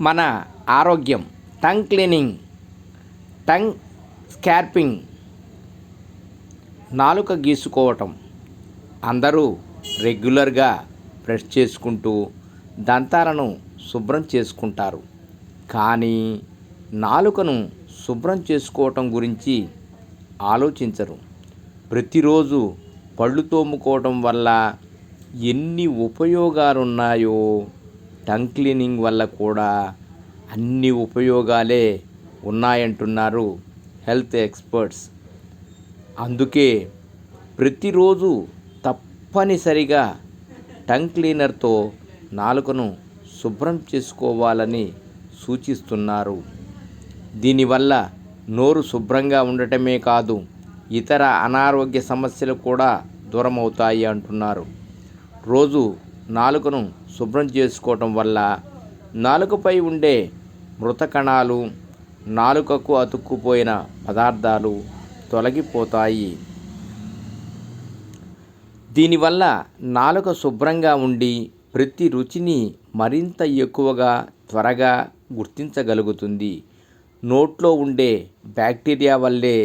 మన ఆరోగ్యం tongue cleaning tongue స్కార్పింగ్ నాలుక గీసుకోవటం. అందరూ రెగ్యులర్గా బ్రష్ చేసుకుంటూ దంతాలను శుభ్రం చేసుకుంటారు. కానీ నాలుకను శుభ్రం చేసుకోవటం గురించి ఆలోచించరు. ప్రతిరోజు పళ్ళు తోముకోవటం వల్ల ఎన్ని ఉపయోగాలున్నాయో టంగ్ క్లీనింగ్ వల్ల కూడా అన్ని ఉపయోగాలే ఉన్నాయంటున్నారు హెల్త్ ఎక్స్పర్ట్స్. అందుకే ప్రతిరోజు తప్పనిసరిగా టంగ్ క్లీనర్తో నాలుకను శుభ్రం చేసుకోవాలని సూచిస్తున్నారు. దీనివల్ల నోరు శుభ్రంగా ఉండటమే కాదు ఇతర అనారోగ్య సమస్యలు కూడా దూరమవుతాయి అంటున్నారు. రోజు నాలుకను శుభ్రం చేసుకోవటం వల్ల నాలుకపై ఉండే మృత కణాలు నాలుకకు అతుక్కుపోయిన పదార్థాలు తొలగిపోతాయి. దీనివల్ల నాలుక శుభ్రంగా ఉండి ప్రతి రుచిని మరింత ఎక్కువగా త్వరగా గుర్తించగలుగుతుంది. నోట్లో ఉండే బ్యాక్టీరియా వల్లే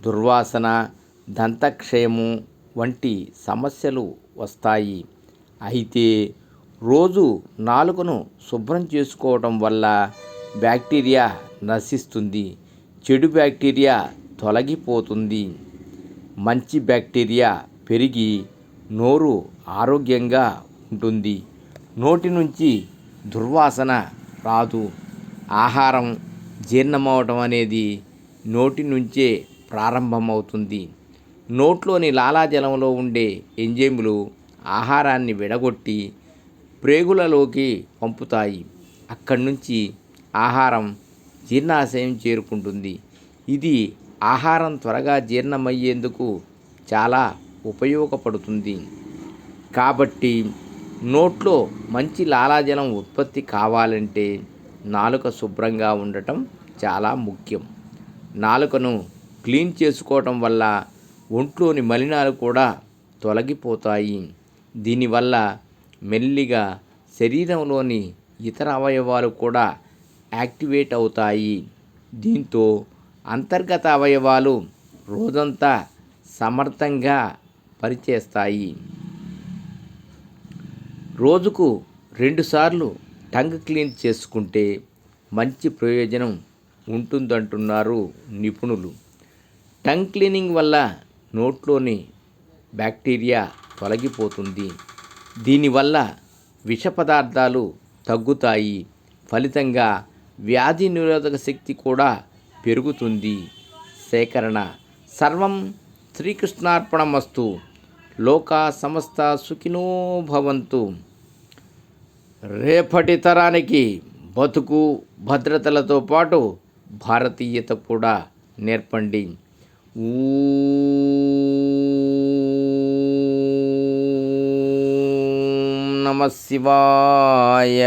దుర్వాసన దంతక్షయము వంటి సమస్యలు వస్తాయి. అయితే రోజు నాలుకను శుభ్రం చేసుకోవటం వల్ల బ్యాక్టీరియా నశిస్తుంది. చెడు బ్యాక్టీరియా తొలగిపోతుంది. మంచి బ్యాక్టీరియా పెరిగి నోరు ఆరోగ్యంగా ఉంటుంది. నోటి నుంచి దుర్వాసన రాదు. ఆహారం జీర్ణమవటం అనేది నోటి నుంచే ప్రారంభమవుతుంది. నోట్లోని లాలాజలంలో ఉండే ఎంజైములు ఆహారాన్ని విడగొట్టి ప్రేగులలోకి పంపుతాయి. అక్కడి నుంచి ఆహారం జీర్ణాశయం చేరుకుంటుంది. ఇది ఆహారం త్వరగా జీర్ణమయ్యేందుకు చాలా ఉపయోగపడుతుంది. కాబట్టి నోట్లో మంచి లాలాజలం ఉత్పత్తి కావాలంటే నాలుక శుభ్రంగా ఉండటం చాలా ముఖ్యం. నాలుకను క్లీన్ చేసుకోవటం వల్ల ఒంట్లోని మలినాలు కూడా తొలగిపోతాయి. దీనివల్ల మెల్లిగా శరీరంలోని ఇతర అవయవాలు కూడా యాక్టివేట్ అవుతాయి. దీంతో అంతర్గత అవయవాలు రోజంతా సమర్థంగా పనిచేస్తాయి. రోజుకు రెండుసార్లు టంగ్ క్లీన్ చేసుకుంటే మంచి ప్రయోజనం ఉంటుందంటున్నారు నిపుణులు. టంగ్ క్లీనింగ్ వల్ల నోట్లోని బ్యాక్టీరియా తొలగిపోతుంది. దీనివల్ల విష పదార్థాలు తగ్గుతాయి. ఫలితంగా వ్యాధి నిరోధక శక్తి కూడా పెరుగుతుంది. సేకరణ. సర్వం శ్రీకృష్ణార్పణమస్తు. లోకా సమస్త సుఖినో భవంతు. రేపటి తరానికి బతుకు భద్రతలతో పాటు భారతీయత కూడా నేర్పండి. ఊ నమ శివాయ.